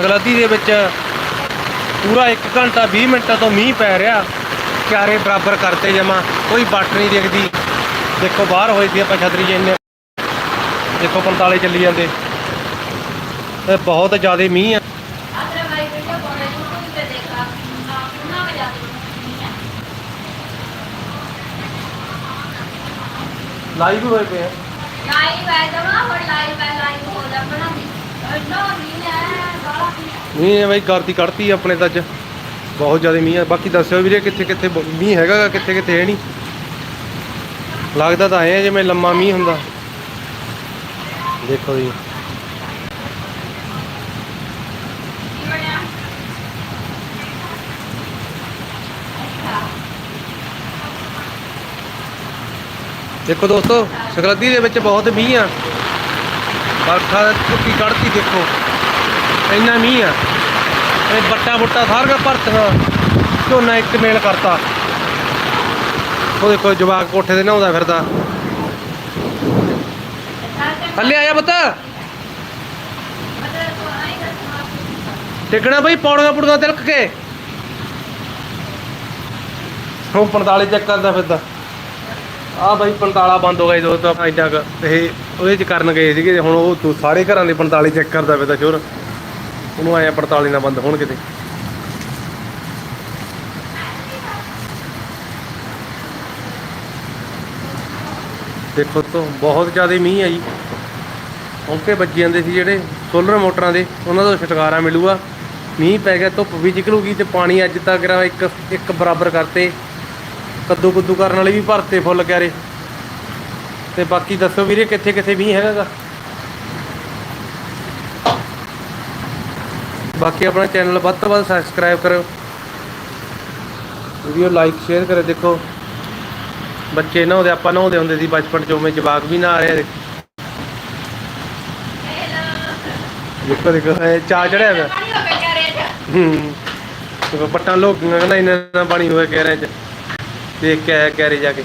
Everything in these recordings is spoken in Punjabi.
ਅਗਲਾਦੀ ਦੇ ਵਿੱਚ ਪੂਰਾ 1 ਘੰਟਾ 20 ਮਿੰਟਾਂ ਤੋਂ ਮੀਂਹ ਪੈ ਰਿਹਾ। ਕਿਆਰੇ ਬਰਾਬਰ ਕਰਤੇ ਜਮਾ ਕੋਈ ਬੱਟ ਨਹੀਂ ਦੇਖਦੀ। ਦੇਖੋ ਬਾਹਰ ਹੋਈ ਸੀ ਆਪਾਂ ਛਤਰੀ ਜਿੰਨੇ ਦੇਖੋ 45 ਚੱਲੀ ਜਾਂਦੇ। ਤੇ ਬਹੁਤ ਜ਼ਿਆਦਾ ਮੀਂਹ ਆ। ਲਾਈਵ ਹੋਏ ਪਏ ਲਾਈਵ ਹੈ ਤਾਂ ਹੁਣ ਲਾਈਵ ਹੈ ਲਾਈਵ ਹੋ ਮੀਂਹ ਨੇ ਬਾਈ ਕਰਤੀ ਕੱਢਤੀ ਆਪਣੇ ਤਾਂ ਅੱਜ। ਬਹੁਤ ਜ਼ਿਆਦਾ ਮੀਂਹ ਆ ਬਾਕੀ ਦੱਸਿਓ ਵੀਰੇ, ਕਿੱਥੇ ਕਿੱਥੇ ਮੀਂਹ ਹੈਗਾ ਕਿੱਥੇ ਕਿੱਥੇ ਹੈ ਨਹੀਂ। ਲੱਗਦਾ ਤਾਂ ਐ ਜਿਵੇਂ ਲੰਮਾ ਮੀਂਹ ਹੁੰਦਾ। ਦੇਖੋ ਜੀ। ਦੇਖੋ ਦੋਸਤੋ, ਸਕਰਦੀ ਦੇ ਵਿੱਚ ਬਹੁਤ ਮੀਂਹ ਆ। ਬਰਖਾ ਟੁੱਟੀ ਕੱਢਤੀ ਦੇਖੋ। ਇੰਨਾ ਮੀਂਹ ਆ। ਇਹ ਬੱਟਾ ਬੁੱਟਾ ਸਾਰੀਆਂ ਭਰਤੀਆਂ ਝੋਨਾ ਇੱਕ ਮੇਲ ਕਰਤਾ। ਉਹ ਦੇਖੋ ਜਵਾਕ ਕੋਠੇ ਤੇ ਨਹਾਉਂਦਾ ਫਿਰਦਾ। ਥੱਲੇ ਆਇਆ ਪੁੱਤ। ਟਿਕਣਾ ਬਈ ਪੌੜੀਆਂ ਪੁੜੀਆਂ ਤਿਲਕ ਕੇ। ਉਹ 45 ਚੈੱਕ ਕਰਦਾ ਫਿਰਦਾ। ਆ ਬਾਈ 45 ਬੰਦ ਹੋ ਗਿਆ ਦੋਸਤੋ ਆਪਾਂ ਇੰਨਾ ਇਹ ਉਹਦੇ ਚ ਕਰਨ ਗਏ ਸੀਗੇ, ਹੁਣ ਉਹ ਤੋਂ ਸਾਰੇ ਘਰਾਂ ਦੇ 45 ਚੈੱਕ ਕਰਦਾ ਫਿਰਦਾ ਚੋਰ ਉਹਨੂੰ ਆਇਆ 45 ਨਾ ਬੰਦ ਹੋਣ ਕਿਤੇ ਦੇਖੋ ਤੋਂ ਬਹੁਤ ਜ਼ਿਆਦਾ ਮੀਂਹ ਆ ਜੀ। ਔਂਕੇ ਵੱਜੀ ਜਾਂਦੇ ਸੀ ਜਿਹੜੇ ਸੋਲਰ ਮੋਟਰਾਂ ਦੇ, ਉਹਨਾਂ ਤੋਂ ਛੁਟਕਾਰਾ ਮਿਲੂਗਾ। ਮੀਂਹ ਪੈ ਗਿਆ, ਧੁੱਪ ਵੀ ਨਿਕਲੂਗੀ ਤੇ ਪਾਣੀ ਅੱਜ ਤੱਕ ਇੱਕ ਇੱਕ ਬਰਾਬਰ ਕਰਤੇ। ਕੱਦੂ ਕੁੱਦੂ ਕਰਨ ਵਾਲੇ ਵੀ ਭਰਤੇ ਫੁੱਲ ਕਿਆਰੇ। ਤੇ ਬਾਕੀ ਦੱਸੋ ਵੀਰੇ ਕਿੱਥੇ ਕਿੱਥੇ ਮੀਂਹ ਹੈਗਾ ਬਾਕੀ ਆਪਣਾ ਚੈਨਲ ਵੱਧ ਤੋਂ ਵੱਧ ਸਬਸਕ੍ਰਾਈਬ ਕਰੋ। ਵੀਡੀਓ ਲਾਈਕ ਸ਼ੇਅਰ ਕਰੇ ਦੇਖੋ। ਬੱਚੇ ਨਾ ਉਹਦੇ ਆਪਾਂ ਨਾ ਉਹਦੇ ਹੁੰਦੇ ਸੀ ਬਚਪਨ ਚ ਉਵੇਂ ਜਵਾਕ ਵੀ ਨਾ ਆ। ਰਹੇ ਦੇਖੋ ਦੇਖੋ ਇਹ ਚਾ ਚੜਿਆ ਹੋਇਆ ਹੂੰ ਤੇ ਪੱਟਾਂ ਲੋਕੀਆਂ ਕਹਿੰਦਾ ਇਹਨਾਂ ਨਾਲ ਪਾਣੀ ਹੋਇਆ ਕਹਿ ਰਹੇ ਚ। ਦੇਖ ਕੇ ਕਹਿ ਰਹੇ ਜਾ ਕੇ।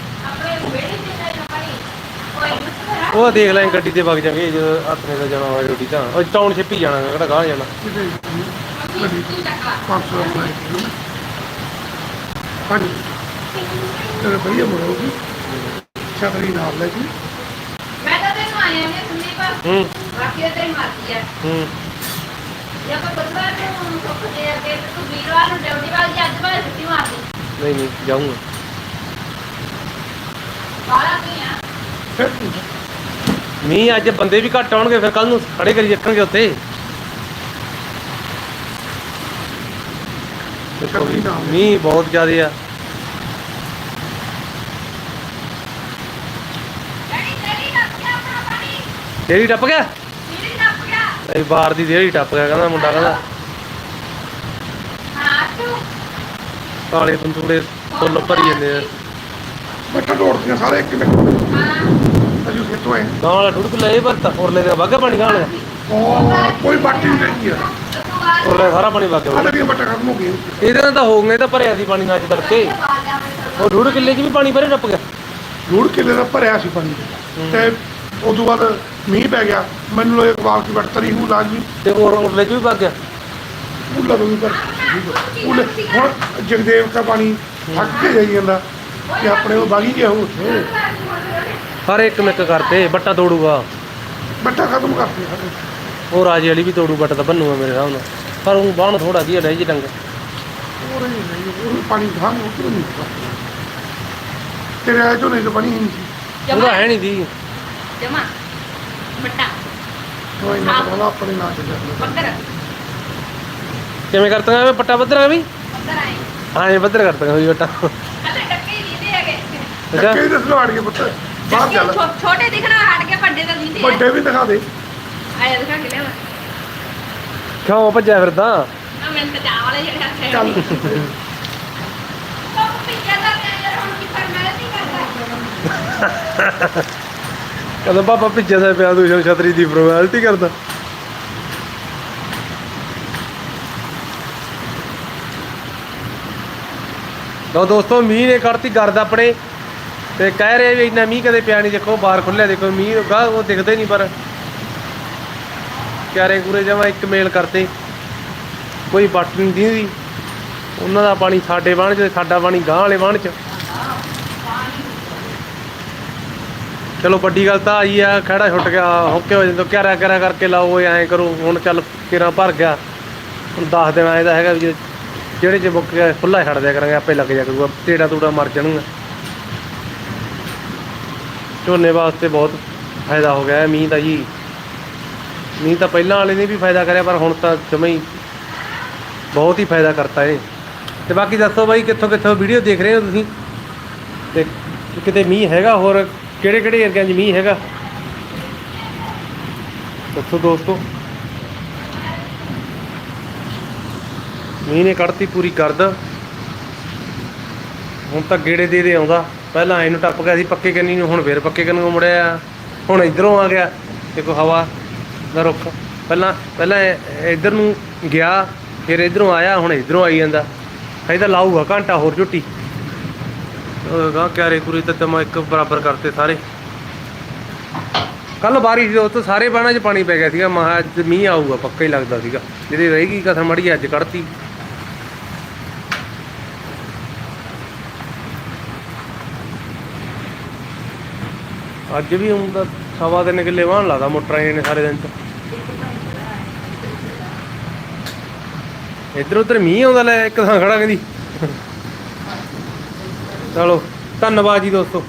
ਉਹ ਦੇਖ ਲੈ ਗੱਡੀ ਤੇ ਵਗ ਜਾਗੇ ਜਦੋਂ ਆਪਣੇ ਦਾ ਜਾਣਾ ਹੋਇਆ ਡਿਊਟੀ ਤਾਂ। ਉਹ ਟਾਊਨ ਛਿੱਪੀ ਜਾਣਾ ਕਿਹੜਾ ਗਾਹ ਜਾਣਾ। ਕਿਤੇ ਗੱਡੀ ਕੀ ਟੱਕਾ 500 ਰੁਪਏ ਹਾਂਜੀ ਤੇਰੇ ਭਈਆ ਮੋੜੋਗੀ ਛਤਰੀ ਨਾਲ ਲੈ ਜੀ ਮੈਂ ਤਾਂ ਤੈਨੂੰ ਆਇਆ ਨੇ ਸੁਣੀ ਪਰ ਹੂੰ। ਬਾਕੀ ਤਾਂ ਤੇਰੀ ਮਰਜ਼ੀ ਹੈ। ਹੂੰ ਜੇ ਆਪਾਂ ਬੰਦਾ ਨੂੰ ਸੁੱਖ ਦੇ ਕੇ ਤੇ ਤੂੰ ਵੀਰਵਾਰ ਨੂੰ ਡਿਊਟੀ ਵਾਲੀ ਜੀ ਅੱਜ ਬਾਅਦ ਛੁੱਟੀ ਮਾਰ ਦੇ ਨਹੀਂ ਨਹੀਂ ਜਾਊਂਗਾ। ਬਾਹਰ ਕੀ ਆ। ਫਿਰ ਤੂੰ ਮੀਂਹ ਅੱਜ ਬੰਦੇ ਵੀ ਘੱਟ ਆਉਣਗੇ ਫਿਰ ਕੱਲ ਨੂੰ ਖੜੇ ਕਰੀ ਰੱਖਣਗੇ ਉੱਤੇ ਦੇਖੋ ਵੀ ਮੀਂਹ ਬਹੁਤ ਜ਼ਿਆਦਾ ਆ। ਡੈਡੀ ਨੱਪ ਗਿਆ ਡੇਰੀ ਟੱਪ ਗਿਆ? ਬਾਹਰ ਦੀ ਡੇਰੀ ਟੱਪ ਗਿਆ ਕਹਿੰਦਾ ਮੁੰਡਾ ਕਹਿੰਦਾ। ਹਾਂ ਤੂੰ। ਕਾਲੇ ਬੰਦੂੜੇ ਫੁੱਲ ਭਰੀ ਜਾਂਦੇ ਆ। ਬੱਟਾ ਢੋੜਦੀਆਂ ਸਾਰੇ ਇੱਕ ਮਿੰਟ। ਹਾਂ। ਅਜੂ ਕਿਤੋਂ ਆਏ ਗਾਲ ਠੁੜਕ ਲਏ ਪਰ ਉਰਲੇ ਦੇ ਵਾਗਾ ਪਾਣੀ ਗਾਲ ਉਹ ਕੋਈ ਬਾਟੀ ਨਹੀਂ ਰਹੀ ਹੈ ਤੂੰ ਆ। ਉਰਲੇ ਸਾਰਾ ਪਾਣੀ ਵਾਗਾ ਸਾਡੇ ਦੀਆਂ ਬੱਟਾ ਖਤਮ ਹੋ ਗਈ ਇਹਦੇ ਨਾਲ ਤਾਂ ਹੋ ਗਏ ਤਾਂ ਭਰਿਆ ਸੀ ਪਾਣੀ ਨਾਲ ਅੱਜ ਤੜਕੇ। ਉਹ ਡੂੜ ਕਿੱਲੇ 'ਚ ਵੀ ਪਾਣੀ ਭਰੇ ਟੱਪ ਗਿਆ। ਡੂੜ ਕਿੱਲੇ ਦਾ ਭਰਿਆ ਸੀ ਪਾਣੀ। ਤੇ ਉਸ ਤੋਂ ਬਾਅਦ ਮੀਂਹ ਪੈ ਗਿਆ। ਮੈਨੂੰ ਲੋਏ ਕਬਾਲ ਕੀ ਬੱਟਰੀ ਨੂੰ ਲਾਜ਼ਮੀ। ਤੇ ਉਹ ਉਰਲੇ 'ਚ ਵੀ ਵਗ ਗਿਆ। ਉੱਲਾ ਨੂੰ ਕਰ ਉੱਲੇ ਹੁਣ ਜਗਦੇਵ ਦਾ ਪਾਣੀ ਥੱਕ ਕੇ ਜਾਈ ਜਾਂਦਾ। ਕਿ ਆਪਣੇ ਉਹ ਬਾਗੀ ਗਿਆ ਹੋ ਉੱਥੇ। ਹਰ ਇੱਕ ਮਿੱਕ ਕਰਤੇ ਬੱਟਾ ਤੋੜੂਗਾ। ਬੱਟਾ ਖਤਮ ਕਰਤੇ ਸਾਡੇ ਉਹ ਰਾਜੇ ਵਾਲੀ ਵੀ ਤੋੜੂ ਬੱਟ ਤਾਂ ਬੰਨੂਗਾ ਮੇਰੇ ਹਿਸਾਬ ਨਾਲ। ਪਰ ਉਹ ਬਾਹਣ ਥੋੜਾ ਕੀ ਹੈ ਜੀ ਡੰਗ। ਉਹ ਨਹੀਂ ਨਹੀਂ ਉਹ ਪਾਣੀ ਘਾਮ ਉਤਰ ਨਹੀਂ ਤੇਰੇ ਆਏ ਤੋਂ ਨਹੀਂ ਤਾਂ ਪਾਣੀ ਨਹੀਂ ਸੀ। ਉਹਦਾ ਹੈ ਨਹੀਂ ਦੀ। ਜਮਾ। ਉਹ ਇਹਨਾਂ ਦਾ ਆਪਣੇ ਨਾਲ ਪੱਧਰ। ਕਿਵੇਂ ਕਰਤਾਂਗਾ ਵੇ ਪੱਟਾ ਬੱਦਰਾ ਵੀ? ਆਏ। ਹਾਂ ਇਹ ਬੱਦਰ ਕਰਤਾਂਗਾ ਵੀ ਬੱਟਾ ਅਲੇ ਟੱਕੇ ਹੀ ਨਹੀਂ ਦੇ ਹੈਗੇ। ਅੱਛਾ। ਦੱਸੋ ਆੜ ਕੇ ਪੁੱਤ। ਬਾਹਰ ਚੱਲ। ਛੋਟੇ ਦਿਖਣਾ ਹਟ ਕੇ ਵੱਡੇ ਤਾਂ ਦਿਖਦੇ ਵੱਡੇ ਵੀ ਦਿਖਾ ਦੇ। ਆਇਆ ਦਿਖਾ ਕੇ ਲਿਆਵਾ। ਕਿਉਂ ਭੱਜਿਆ ਫਿਰਦਾ? ਆ ਮੈਂ ਤਾਂ ਚਾਹ ਵਾਲੇ ਜਿਹੜੇ ਹੱਥੇ ਚੱਲ। ਉਹ ਪਿੱਛੇ ਦਾ ਯਾਰ ਹੁਣ ਕੀ ਫਰਮਾਇਸ਼ ਨਹੀਂ ਕਰਦਾ? ਕਹਿੰਦਾ ਪਾਪਾ ਭਿੱਜਿਆ ਦਾ ਪਿਆ ਦੂਸ਼ਣ ਛਤਰੀ ਦੀ ਫਾਰਮੈਲਿਟੀ ਕਰਦਾ। ਲਓ ਦੋਸਤੋ ਮੀਂਹ ਨੇ ਕਰਤੀ ਗਰਦ ਆਪਣੇ। ਤੇ ਕਹਿ ਰਹੇ ਵੀ ਇੰਨਾ ਮੀਂਹ ਕਦੇ ਪਿਆ ਨਹੀਂ, ਦੇਖੋ ਬਾਹਰ ਖੁੱਲਿਆ ਦੇਖੋ ਮੀਂਹ ਗਾ ਉਹ ਦਿਖਦੇ ਨਹੀਂ ਪਰ ਕਿਆਰੇ ਕੂਰੇ ਜਮਾ ਇੱਕ ਮੇਲ ਕਰਤੇ। ਕੋਈ ਵੱਟ ਨਹੀਂ ਦੀਂਦੀ ਉਹਨਾਂ ਦਾ ਪਾਣੀ ਸਾਡੇ ਬਾਣ 'ਚ ਸਾਡਾ ਪਾਣੀ ਗਾਂ ਵਾਲੇ ਬਾਣ 'ਚ। ਚਲੋ ਵੱਡੀ ਗੱਲ ਤਾਂ ਆਈ ਆ ਖੜਾ ਛੁੱਟ ਗਿਆ, ਹੋਕੇ ਹੋ ਜਾਂਦਾ, ਕਿਆਰਾ ਕਿਆਰਾ ਕਰਕੇ ਲਾਓ, ਐਂ ਕਰੋ, ਹੁਣ ਚੱਲ ਕਿਰਾ ਭਰ ਗਿਆ। ਹੁਣ 10 ਦਿਨ ਆਏ ਦਾ ਹੈਗਾ ਵੀ ਜਿਹੜੇ ਚ ਮੁੱਕ ਗਿਆ ਖੁੱਲਾ ਛੱਡ ਦਿਆ ਕਰਾਂਗੇ, ਆਪੇ ਲੱਗ ਜਾ ਕਰੂਗਾ, ਤੇੜਾ ਤੂੜਾ ਮਰ ਜਾਣੂਗਾ। ਝੋਨੇ ਵਾਸਤੇ ਬਹੁਤ ਫਾਇਦਾ ਹੋ ਗਿਆ ਹੈ। ਮੀਂਹ ਦਾ ਜੀ, ਮੀਂਹ ਤਾਂ ਪਹਿਲਾਂ ਵਾਲੇ ਨੇ ਵੀ ਫਾਇਦਾ ਕਰਿਆ, ਪਰ ਹੁਣ ਤਾਂ ਜਮਾਂ ਹੀ ਬਹੁਤ ਹੀ ਫਾਇਦਾ ਕਰਤਾ ਏ ਤੇ ਬਾਕੀ ਦੱਸੋ ਬਾਈ, ਕਿੱਥੋਂ ਕਿੱਥੋਂ ਵੀਡੀਓ ਦੇਖ ਰਹੇ ਹੋ ਤੁਸੀਂ? ਤੇ ਕਿਤੇ ਮੀਂਹ ਹੈਗਾ ਹੋਰ? ਕਿਹੜੇ ਕਿਹੜੇ ਏਰੀਆ 'ਚ ਮੀਂਹ ਹੈਗਾ? ਦੱਸੋ ਦੋਸਤੋ। ਮੀਂਹ ਨੇ ਕੱਢਤੀ ਪੂਰੀ ਕਰਦ ਹੁਣ ਤਾਂ ਗੇੜੇ ਦੇ ਦੇ ਆਉਂਦਾ। ਪਹਿਲਾਂ ਇਹਨੂੰ ਟੱਪ ਗਿਆ ਸੀ, ਪੱਕੇ ਕੰਨੀ ਨੂੰ, ਹੁਣ ਫੇਰ ਪੱਕੇ ਕੰਨੀ ਨੂੰ ਮੁੜਿਆ। ਹੁਣ ਇਧਰੋਂ ਆ ਗਿਆ। ਦੇਖੋ ਹਵਾ ਦਾ ਰੁੱਖ। ਪਹਿਲਾਂ ਪਹਿਲਾਂ ਇਹ- ਇੱਧਰ ਨੂੰ ਗਿਆ, ਫਿਰ ਇਧਰੋਂ ਆਇਆ, ਹੁਣ ਇਧਰੋਂ ਆਈ ਜਾਂਦਾ। ਹਜੇ ਤਾਂ ਲਾਊਗਾ ਘੰਟਾ ਹੋਰ ਝੁੱਟੀ। ਗਾ ਕਿਆਰੇ ਕੁਰੀ ਤਾਂ ਤਮਾ ਇੱਕ ਬਰਾਬਰ ਕਰਤੇ ਸਾਰੇ। ਕੱਲ ਬਾਰਿਸ਼ ਦੇ ਉੱਤੇ ਸਾਰੇ ਬਾਣਾ 'ਚ ਪਾਣੀ ਪੈ ਗਿਆ ਸੀਗਾ, ਮਹਾ ਅੱਜ ਮੀਂਹ ਆਊਗਾ, ਪੱਕਾ ਹੀ ਲੱਗਦਾ ਸੀਗਾ। ਜਿਹਦੀ ਰਹੇਗੀ ਕਸਰ ਮੜੀ, ਅੱਜ ਕੱਢਤੀ। ਅੱਜ ਵੀ ਹੁਣ ਤਾਂ ਸਵਾ ਤਿੰਨ ਕਿੱਲੇ ਵਾਹਣ ਲਾਦਾ ਮੋਟਰਾਂ ਨੇ ਸਾਰੇ ਦਿਨ ਚ। ਇੱਧਰ ਉੱਧਰ ਮੀਂਹ ਆਉਂਦਾ ਲੈ, ਇੱਕ ਥਾਂ ਖੜਾ ਕਹਿੰਦੀ। ਚਲੋ, ਧੰਨਵਾਦ ਜੀ ਦੋਸਤੋ।